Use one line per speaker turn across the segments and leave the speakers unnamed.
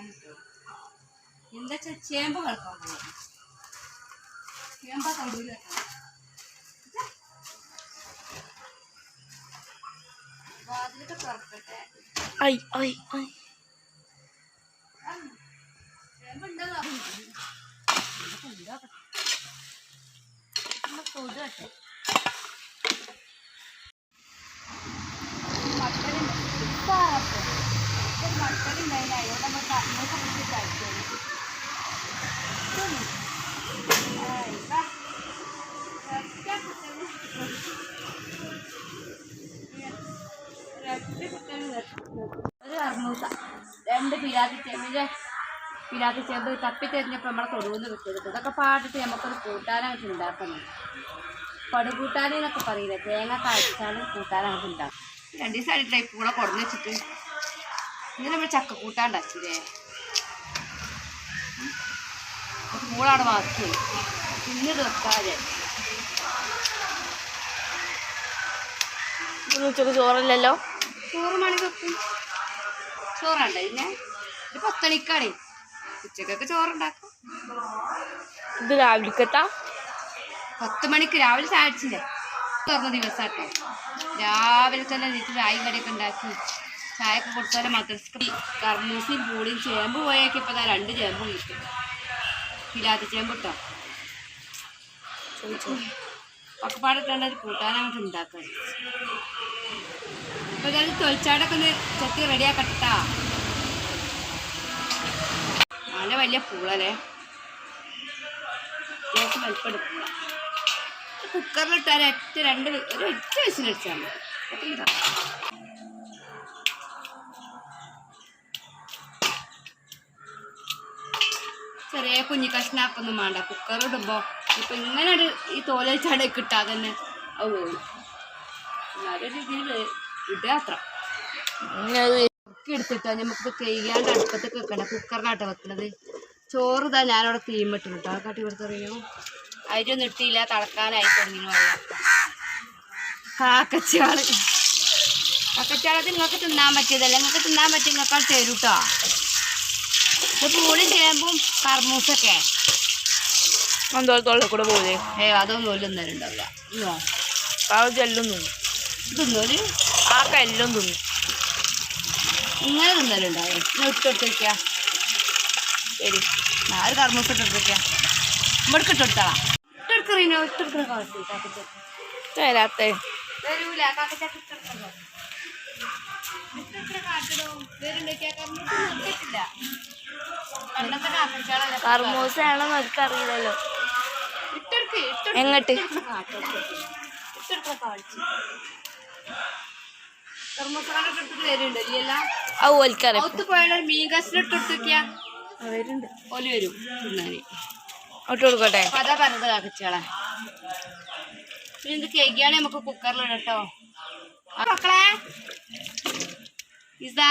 കളിക്കാനിട്ടോ എന്താ വെച്ചാൽ ചേമ്പ് കളിക്കാൻ പോകും ചേമ്പ തൊടൂല വാതിലൊക്കെ തുറക്കട്ടെ ചേമ്പുണ്ടോ തൊടട്ടെ രണ്ട് പിരാതി ചെമ്പിന്റെ പിരാതി ചെമ്പ് തപ്പി തെരഞ്ഞപ്പോൾ നമ്മളെ തൊടുവെന്ന് കിട്ടിയത് ഇതൊക്കെ പാടിട്ട് നമുക്കൊരു കൂട്ടാനായിട്ട് ഉണ്ടാക്കുന്നത് പടുകൂട്ടാനെന്നൊക്കെ പറയില്ല? തേങ്ങ കാഴ്ചാലും കൂട്ടാനായിട്ട് ഉണ്ടാക്കും രണ്ട് ദിവസമായിട്ട് ഈ പൂള കൊടുന്ന് വെച്ചിട്ട്? ഇന്നലെ നമ്മൾ ചക്ക കൂട്ടാണ്ടാക്കില്ലേ മൂളാണ് ബാക്കി. പിന്നീട് വെക്കാതെ.
ഉച്ചയ്ക്ക് ചോറില്ലല്ലോ?
ചോറ് മണി വെക്കും. ചോറുണ്ട് പിന്നെ ഇത് പത്തണിക്കാണ്. ഉച്ചക്കൊക്കെ ചോറുണ്ടാക്കും.
ഇത് രാവിലെക്കെത്താ
പത്ത് മണിക്ക് രാവിലെ ചായച്ചില്ലേ തുറന്ന ദിവസാട്ടെ രാവിലെ തന്നെ എനിക്ക് ചായ കടിയൊക്കെ ഉണ്ടാക്കി. ചായ കൊടുത്താലും മദ്രസ്ക്ക് കർമ്മൂസിയും പൂളിയും ചേമ്പ് പോയൊക്കെ ഇപ്പം ഇതാ രണ്ട് ചേമ്പ് കിട്ടും. പിലാത്തി ചേമ്പ് കിട്ടോ പക്കപ്പാടിട്ടാണ് ഒരു കൂട്ടാനങ്ങോട്ട് ഉണ്ടാക്കാൻ. അപ്പോൾ ഇതായത് തൊഴിച്ചാടൊക്കെ ഒന്ന് ചെത്തി റെഡിയാക്കട്ടാ. നല്ല വലിയ പൂളല്ലേ? അത്യാവശ്യം കുക്കറിൽ കുക്കറിലിട്ടാൽ ഒറ്റ രണ്ട് ഒരു ഒരു ഒറ്റ വെച്ചാൽ മതി. ചെറിയ കുഞ്ഞി കഷ്ണാക്കൊന്നും വേണ്ട. കുക്കർ ഇടുമ്പോൾ ഇപ്പം ഇങ്ങനെ ഒരു ഈ തോലച്ചാട് കിട്ടാതെ തന്നെ പോകും എന്നാലും രീതിയിൽ ഇടുക അത്ര. നമുക്ക് കൈകാണ്ട് അടുപ്പത്ത് വെക്കണം കുക്കറിനാട്ടോ വെക്കണത്. ചോറ് ഇതാ ഞാനവിടെ തീമിട്ടു കേട്ടോ കാട്ടി കൊടുത്തറിയോ അരിയൊന്നും ഇട്ടില്ല. തിളക്കാനായി തുടങ്ങി വെള്ളം. കാക്കച്ചാൾ കാക്കച്ചാളത് നിങ്ങൾക്ക് തിന്നാൻ പറ്റിയതല്ല? നിങ്ങൾക്ക് തിന്നാൻ പറ്റി നിങ്ങൾക്ക് തരും കേട്ടോ ഇത് പൂളി ചേമ്പും കർമൂസൊക്കെ.
അന്തോളത്തോളം കൂടെ പോലെ
ഏ അതൊന്നും ഒല്ലും നേരം
എല്ലാം തിന്നു.
തിന്നോൽ
ആ കല്ലും തിന്നു.
ഇങ്ങനെ തിന്നലുണ്ടാവും? ഇട്ടെടുത്ത് വെക്കുക
ശരി.
ഒരു കർമ്മൂസ ഇട്ടെടുത്ത് വെക്കുക ഇവിടേക്ക് ഇട്ടെടുത്താളാ ഇട്ടെടുക്കറീനോ ഇട്ടെടുക്കുന്ന കാലത്ത്
തരാത്തെ.
വരൂല. കാക്കച്ചാക്ക് ഇട്ടെടുക്കണോ ഇട്ടെടുക്കണ കാട്ടിടോ വേറുണ്ടാക്കിയാ കർമ്മൂസ നിർത്തിയിട്ടില്ല പണ്ടത്തെ കാക്കച്ചാളല്ല ഇട്ടെടുക്ക്
എങ്ങട്ട്?
കാണിച്ചു.
കൊടുക്കട്ടെ?
അതാ പറഞ്ഞത് കാക്കച്ചാളെ. പിന്നെ ഇത് കേക്കിയാണ് നമുക്ക് കുക്കറിൽ ഇടട്ടോ. ആ മക്കളെ. ഇതാ.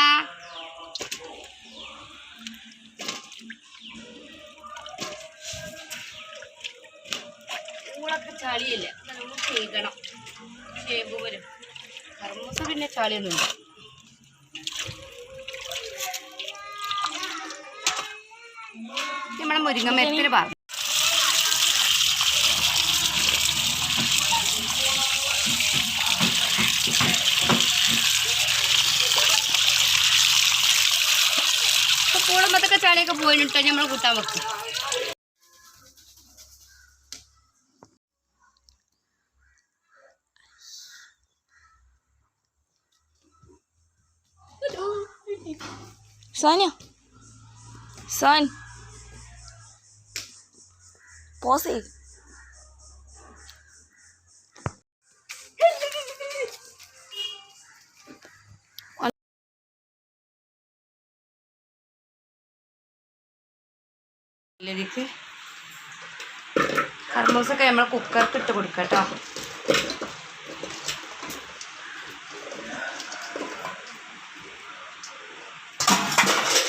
ഊളൊക്കെ ചളിയില്ല? നമ്മൾ കേൾക്കണം ചേമ്പ് വരും കർമ്മൂസ പിന്നെ ചളിയൊന്നുമില്ല നമ്മളെ മുരിങ്ങമരത്തിന് പറഞ്ഞു ഇപ്പൊ ചളിയൊക്കെ പോയിട്ട് നമ്മൾ കൂട്ടാൻ വെക്കും.
സാനിയ? സാൻ. പോസ്
ഇതിലേക്ക് കർമ്മൂസൊക്കെ നമ്മൾ കുക്കർക്ക് ഇട്ട് കൊടുക്കാം കേട്ടോ.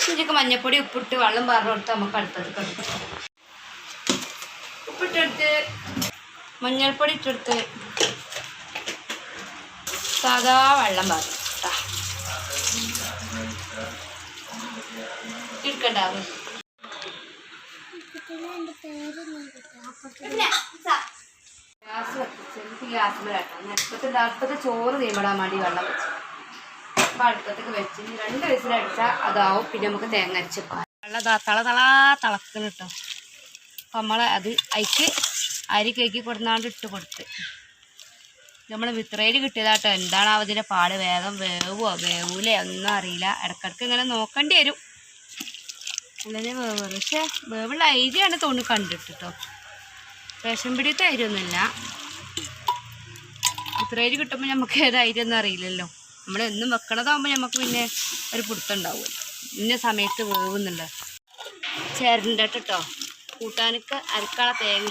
ഇതിലേക്ക് മഞ്ഞപ്പൊടി ഉപ്പിട്ട് വെള്ളം പറഞ്ഞു കൊടുത്ത് നമുക്ക് അടുത്തത് ഉപ്പിട്ടെടുത്ത് മഞ്ഞൾപ്പൊടി ഇട്ടെടുത്ത് സാധാ വെള്ളം പറഞ്ഞു കേട്ടോ ഗ്യാസ് കത്തിച്ച് എനിക്ക് ഗ്യാസ് മേലാട്ടോ അടുപ്പത്തെ അടുപ്പത്തെ ചോറ് തീമിടാൻ വേണ്ടി വെള്ളം വെച്ചു. അപ്പൊ അടുപ്പത്തേക്ക് വെച്ച്. രണ്ട് വിസിലടിച്ചാൽ അതാവും. പിന്നെ നമുക്ക് തേങ്ങ അരച്ച് വെള്ളം തള തളാ തിളക്കണം കേട്ടോ അപ്പം നമ്മൾ അത് അയക്ക് അരി കേക്കി കൊടുന്നാണ്ട് ഇട്ട് കൊടുത്ത്. നമ്മൾ വിത്രയിൽ കിട്ടിയതാട്ടോ എന്താണ് അതിന്റെ പാട്? വേഗം വേവോ വേവൂലേ? ഒന്നും അറിയില്ല. ഇടക്കിടക്ക് ഇങ്ങനെ നോക്കേണ്ടി വരും. അല്ലെങ്കിൽ വേവ് പക്ഷേ വേവുള്ള അരിയാണ് തോന്നി കണ്ടിട്ട് റേഷൻ പിടിയത്തെ അരിയൊന്നുമില്ല അരി കിട്ടുമ്പോൾ നമുക്ക് ഏത് അരി ഒന്നും അറിയില്ലല്ലോ. നമ്മൾ എന്നും വെക്കണതാകുമ്പോൾ നമുക്ക് പിന്നെ ഒരു പിടുത്തുണ്ടാവുമല്ലോ ഇന്ന സമയത്ത് വേവുന്നുണ്ട് ചേരണ്ട കേട്ടോ. കൂട്ടാനൊക്കെ അരക്കാളെ തേങ്ങ.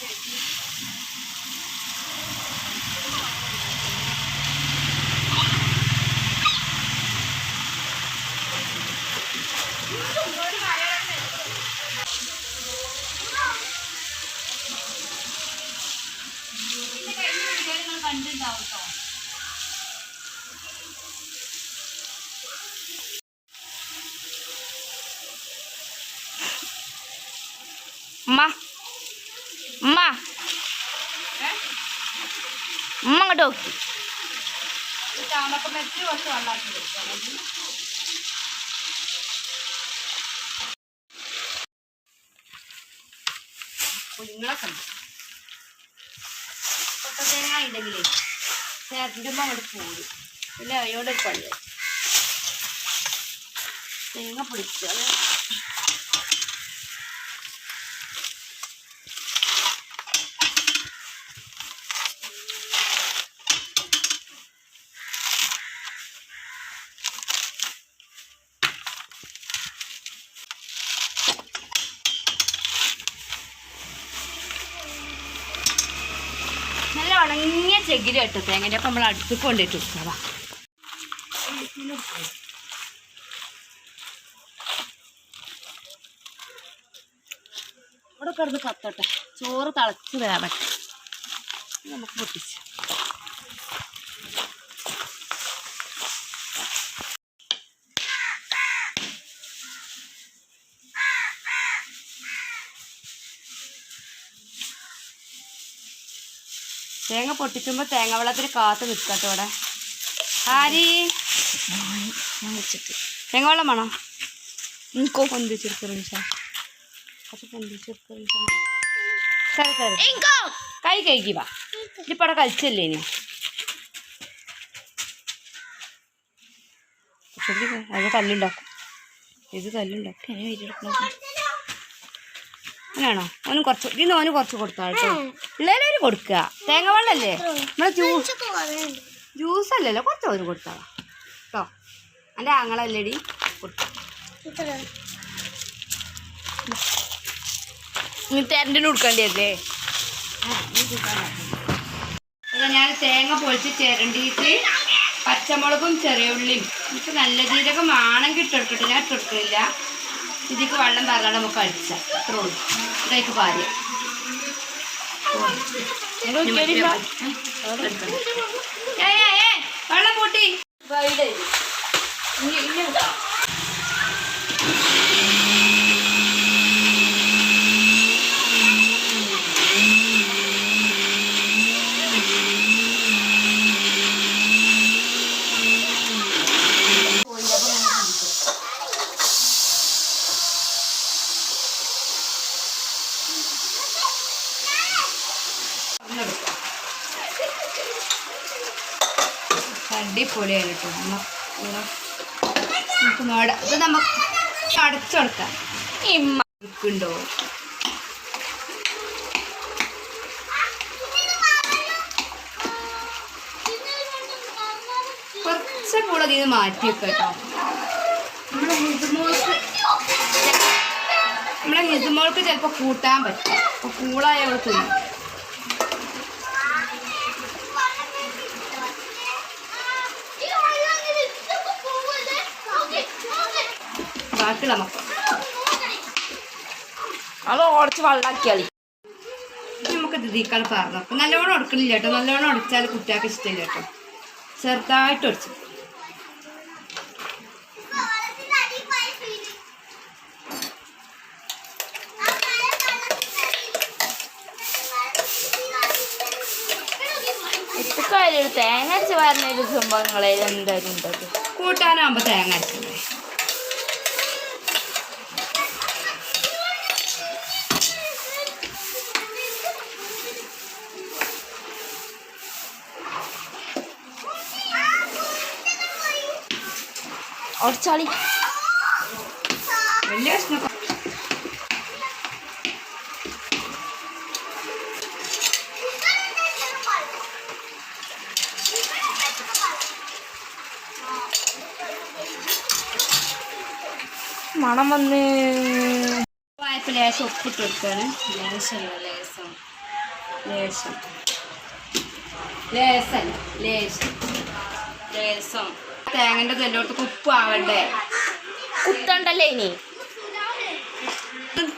Thank you. കണ്ടിട്ടുണ്ടാവും കേട്ടോ
അമ്മ അമ്മ ഉമ്മ അങ്ങോട്ട് നോക്കി.
ചാണകം വെച്ച് കുറച്ച് വെള്ളമാക്കി കൊടുക്കാം. കുഞ്ഞുങ്ങളൊക്കെ ഉണ്ട് കൊട്ട തേങ്ങ ഉണ്ടെങ്കിലേ ചേർത്തിടുമ്പോൾ അങ്ങോട്ട് പോരും. പിന്നെ അതിനോട് പള്ളി തേങ്ങ പൊടിക്കുക നല്ല ചെകിരി കേട്ടോ തേങ്ങന്റെ അപ്പം നമ്മൾ അടുത്ത് കൊണ്ടിട്ട്. കൊടുക്കാം ഇവിടെ കിടന്ന് കത്തോട്ടെ. ചോറ് തിളച്ച് വേവട്ടെ നമുക്ക് പൊട്ടിച്ച്. തേങ്ങ പൊട്ടിക്കുമ്പോ തേങ്ങ വെള്ളത്തിൽ കാത്ത് നിൽക്കട്ടോ ഇവിടെ. ആരി? തേങ്ങ വെള്ളം വേണോ?
എനിക്കോ
പന്തി കുറച്ച് കൈ കഴിക്കുക വാ. ഇതിപ്പോൾ അവിടെ കളിച്ചല്ലേ ഇനി. അത് കല്ലുണ്ടാക്കും. ഇത് കല്ലുണ്ടാക്കും.
വീട്ടിലെടുക്കണം
അങ്ങനെയാണോ? ഓനും കുറച്ച് ഇതിന് ഓന് കുറച്ച് കൊടുത്താൽ കേട്ടോ. പിള്ളേരും കൊടുക്കുക തേങ്ങ വെള്ളമല്ലേ നമ്മളെ ജ്യൂസ് ജ്യൂസ് അല്ലല്ലോ കുറച്ച് ഓന് കൊടുത്താളാ കേട്ടോ എന്റെ ആങ്ങളല്ലേടി കൊടുത്തു
നീ തെരണ്ടിന് കൊടുക്കേണ്ടിയല്ലേ?
അല്ല ഞാൻ തേങ്ങ പൊളിച്ച് ചിരണ്ടിയിട്ട് പച്ചമുളകും ചെറിയ ഉള്ളിയും. എനിക്ക് നല്ല ജീരകം ആണെങ്കിൽ ഇട്ടെടുക്കട്ടെ ഞാൻ ഇട്ടെടുക്കില്ല ഇതിക്ക് വെള്ളം പറഞ്ഞാൽ നമുക്ക് അടിച്ചാൽ അത്രേ ഉള്ളൂ. Dur geri gel. ഒന്നെടുക്കാം. അടിപൊളിയാണ് കേട്ടോ. നമ്മ ഇവിടെ നമുക്ക് നോട ഇത് നമുക്ക് അടച്ചെടുക്കാം
ഇമ്മ
ഉണ്ടോ കുറച്ച് കൂടെ നിന്ന് മാറ്റി വെക്കാം കേട്ടോ. നമ്മുടെ ഹിതുമോൾക്ക് നമ്മളെ ഹിതുമോൾക്ക് ചിലപ്പോൾ കൂട്ടാൻ പറ്റും. അപ്പോൾ കൂളായ അവൾ തിന്നും. ബാക്കിയുള്ള മക്കൾ
അത് ഉടച്ച്
നമുക്ക് ഇതിക്കാൾ പറഞ്ഞു അപ്പം നല്ലോണം ഉടക്കണില്ല കേട്ടോ. നല്ലോണം ഉടച്ചാൽ കുട്ടികൾക്ക് ഇഷ്ടമില്ല കേട്ടോ. ചെറുതായിട്ട് ഉടച്ചു.
തേങ്ങ അരച്ച് പറഞ്ഞൊരു സംഭവങ്ങളെ. എന്തായാലും ഉണ്ടത്
കൂട്ടാനാകുമ്പോൾ തേങ്ങ അരക്കണ്ടേ
ഉടച്ചാളി
വലിയ കഷ്ണം
മണം വന്ന്.
വായ്പ ലേശം ഉപ്പിട്ട് കൊടുക്കാണ്. ലേശമല്ല ലേശം. ലേശം. ലേശം ലേശം. ലേസം തേങ്ങന്റെ തെല്ലോട്ട് കുപ്പ് ആവണ്ടേ
കുത്തണ്ടല്ലേ ഇനി?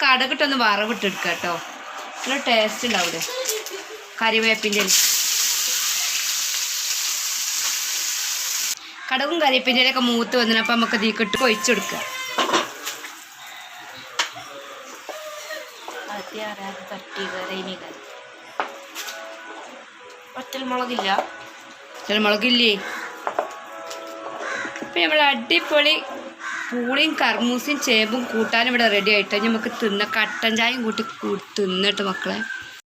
കടകിട്ടൊന്ന് വറവിട്ടെടുക്ക കേട്ടോ നല്ല ടേസ്റ്റ് ഉണ്ടാവില്ലേ കറിവേപ്പിന്റെ കടകും കറിവേപ്പിന്റെ ഒക്കെ മൂത്ത് വന്നപ്പോൾ നമുക്ക് തീക്കിട്ട് കൊഴിച്ചെടുക്കുക
ആദ്യം അറിയാതെ
ഇപ്പം നമ്മൾ അടിപൊളി പൂളിയും കർമൂസയും ചേമ്പും കൂട്ടാനും ഇവിടെ റെഡി ആയിട്ട് നമുക്ക് തിന്ന കട്ടൻ ചായയും കൂട്ടി തിന്നിട്ട് മക്കളെ.